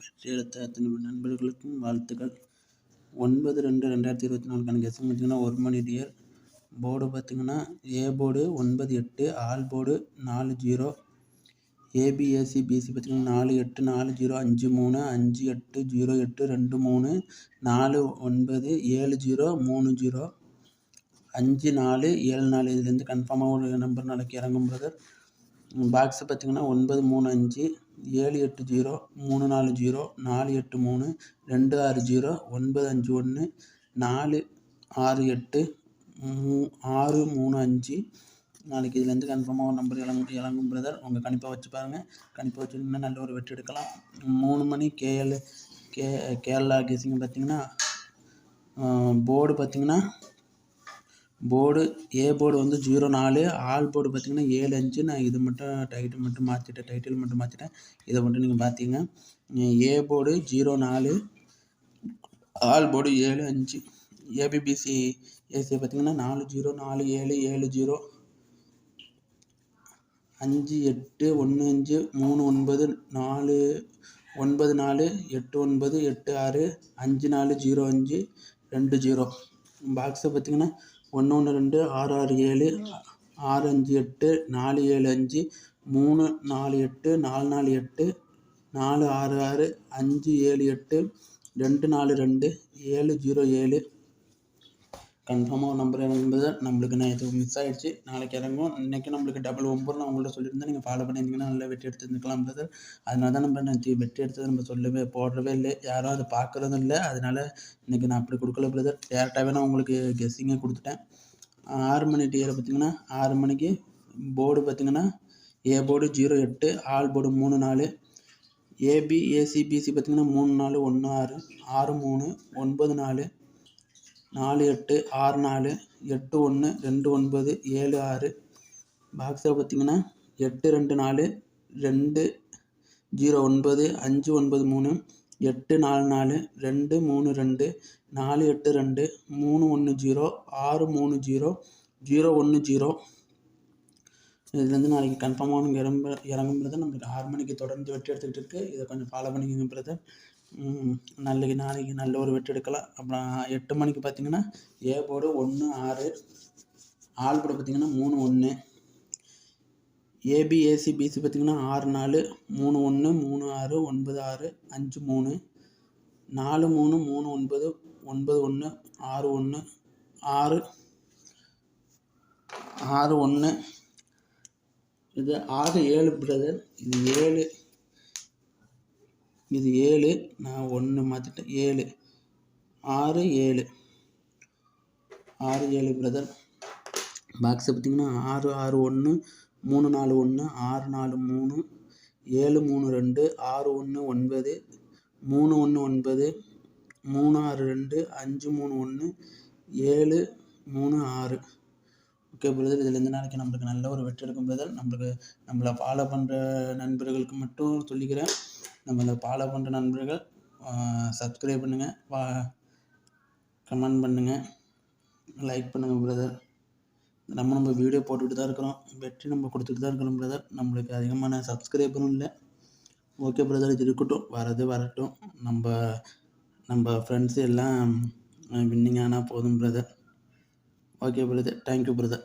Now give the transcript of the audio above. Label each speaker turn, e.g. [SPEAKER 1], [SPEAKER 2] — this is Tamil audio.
[SPEAKER 1] வெற்றியெடுத்த அத்தனை நண்பர்களுக்கும் வாழ்த்துக்கள். ஒன்பது ரெண்டு ரெண்டாயிரத்தி இருபத்தி நாலுக்கான கெஸ்ஸிங் பார்த்தீங்கன்னா ஒரு மணி டியர் போர்டு பார்த்தீங்கன்னா ஏ போர்டு ஒன்பது எட்டு ஆல் போர்டு நாலு ஜீரோ ஏபிஎஸ்சி பிசி பார்த்தீங்கன்னா நாலு எட்டு நாலு ஜீரோ அஞ்சு மூணு அஞ்சு எட்டு ஜீரோ எட்டு ரெண்டு மூணு நாலு ஒன்பது ஏழு ஜீரோ மூணு ஜீரோ அஞ்சு நாலு ஏழு நாலு இதுலேருந்து கன்ஃபார்மாக ஒரு நம்பர் நாளைக்கு இறங்கும் பிரதர் பாக்ஸு பார்த்தீங்கன்னா ஒன்பது மூணு அஞ்சு. ஏழு எட்டு ஜீரோ மூணு நாலு ஜீரோ நாலு எட்டு மூணு ரெண்டு ஆறு ஜீரோ ஒன்பது அஞ்சு ஒன்று நாலு ஆறு எட்டு மூ ஆறு மூணு அஞ்சு. நாளைக்கு இதுலேருந்து கன்ஃபார்மாக ஒரு நம்பர் இளங்கும் இளங்கும் பிரதர் உங்கள் கணிப்பாக வச்சு பாருங்கள் கணிப்பாக வச்சுருந்தீங்கன்னா நல்ல ஒரு வெற்றி எடுக்கலாம். மூணு மணி கேஎல் கே கேரளா கேசிங்க பார்த்தீங்கன்னா போர்டு பார்த்தீங்கன்னா போர்டு ஏ போர்டு வந்து ஜீரோ நாலு ஆல் போர்டு பார்த்தீங்கன்னா ஏழு அஞ்சு. நான் இது மட்டும் டைட்டில் மட்டும் மாற்றிட்டேன் டைட்டில் மட்டும் மாற்றிட்டேன் இதை மட்டும் நீங்கள் பார்த்தீங்க ஏ போர்டு ஜீரோ நாலு ஆல் போர்டு ஏழு அஞ்சு. ஏபிபிசி ஏசி பார்த்தீங்கன்னா நாலு ஜீரோ நாலு ஏழு ஏழு ஜீரோ அஞ்சு எட்டு ஒன்று அஞ்சு மூணு ஒன்பது நாலு ஒன்பது நாலு எட்டு ஒன்பது எட்டு ஆறு அஞ்சு நாலு ஜீரோ அஞ்சு ரெண்டு ஜீரோ பாக்ஸை பார்த்தீங்கன்னா ஒன்று ஒன்று ரெண்டு ஆறு ஆறு ஏழு ஆறு அஞ்சு எட்டு நாலு ஏழு அஞ்சு மூணு நாலு எட்டு நாலு நாலு எட்டு நாலு ஆறு ஆறு அஞ்சு ஏழு எட்டு ரெண்டு நாலு ரெண்டு ஏழு ஜீரோ ஏழு கன்ஃபார்மாக ஒரு நம்பர் இறங்கும்போது நம்மளுக்கு நான் இது மிஸ் ஆகிடுச்சு நாளைக்கு இறங்கும் இன்றைக்கி நம்மளுக்கு டபுள் ஒம்பது நான் உங்கள்கிட்ட சொல்லியிருந்தேன். நீங்கள் ஃபாலோ பண்ணியிருந்தீங்கன்னா நல்லா வெற்றி எடுத்துருந்துக்கலாம் பிரதர் அதனால தான் நம்ம நான் வெற்றி எடுத்தது நம்ம சொல்லவே போடுறவே இல்லை. யாரும் அதை பார்க்குறதும் இல்லை. அதனால் இன்றைக்கி நான் அப்படி கொடுக்கல பிரதர் டேரெக்டாகவே நான் உங்களுக்கு கெஸ்ஸிங்கே கொடுத்துட்டேன். ஆறு மணி டியரை பார்த்திங்கன்னா ஆறு மணிக்கு போர்டு பார்த்திங்கன்னா ஏ போர்டு ஜீரோ எட்டு ஆல் போர்டு மூணு நாலு ஏபி ஏசிபிசி பார்த்திங்கன்னா மூணு நாலு ஒன்று ஆறு ஆறு மூணு ஒன்பது நாலு நாலு எட்டு ஆறு நாலு எட்டு ஒன்று ரெண்டு ஒன்பது ஏழு ஆறு. பாக்ஸில் பார்த்திங்கன்னா எட்டு ரெண்டு நாலு ரெண்டு ஜீரோ ஒன்பது அஞ்சு ஒன்பது மூணு எட்டு நாலு நாலு ரெண்டு மூணு ரெண்டு நாலு எட்டு ரெண்டு மூணு ஒன்று ஜீரோ ஆறு மூணு ஜீரோ ஜீரோ ஒன்று ஜீரோ. இதுலேருந்து நாளைக்கு கன்ஃபார்மாக இறங்க இறங்கும் பிரதர் நம்மளுக்கு ஆறு மணிக்கு தொடர்ந்து வெற்றி எடுத்துக்கிட்டு இருக்குது இதை கொஞ்சம் ஃபாலோ பண்ணிக்கோங்க பிரதர் நாளைக்கு நாளைக்கு நல்ல ஒரு வெட்டு எடுக்கலாம். அப்புறம் எட்டு மணிக்கு பார்த்தீங்கன்னா ஏ போர்டு ஒன்று ஆறு. ஆள் போர்டு பார்த்தீங்கன்னா மூணு ஒன்று ஏபிஏசி பிசி பார்த்திங்கன்னா ஆறு நாலு. மூணு ஒன்று மூணு ஆறு ஒன்பது ஆறு அஞ்சு மூணு. நாலு மூணு மூணு ஒன்பது ஒன்பது ஒன்று ஆறு ஒன்று ஆறு. ஆறு ஒன்று இது ஆறு ஏழு பிரதர் இது ஏழு. இது ஏழு. நான் ஒன்று மாற்றிட்டேன் ஏழு. ஆறு ஏழு. ஆறு ஏழு பிரதர் பாக்ஸை பார்த்திங்கன்னா ஆறு ஆறு ஒன்று மூணு நாலு ஒன்று ஆறு நாலு மூணு ஏழு மூணு ரெண்டு ஆறு ஒன்று ஒன்பது மூணு ஒன்று ஒன்பது மூணு ஆறு ரெண்டு அஞ்சு மூணு ஒன்று ஏழு மூணு ஆறு. ஓகே பிரதர் இதில் எந்த நாளைக்கு நம்மளுக்கு நல்ல ஒரு வெற்றி எடுக்கும் பிரதர் நம்மளுக்கு நம்மளை ஃபாலோ பண்ணுற நண்பர்களுக்கு மட்டும் சொல்லிக்கிறேன். நம்ம இந்த ஃபாலோ பண்ணுற நண்பர்கள் சப்ஸ்கிரைப் பண்ணுங்கள் வா கமெண்ட் பண்ணுங்கள் லைக் பண்ணுங்கள் பிரதர் நம்ம நம்ம வீடியோ போட்டுக்கிட்டு தான் இருக்கிறோம். வெற்றி நம்ம கொடுத்துட்டு தான் இருக்கிறோம் பிரதர் நம்மளுக்கு அதிகமான சப்ஸ்கிரைபரும் இல்லை. ஓகே பிரதர் இது இருக்கட்டும். வரது வரட்டும். நம்ம நம்ம ஃப்ரெண்ட்ஸு எல்லாம் வின்னிங் ஆனால் போதும் brother okay brother thank you brother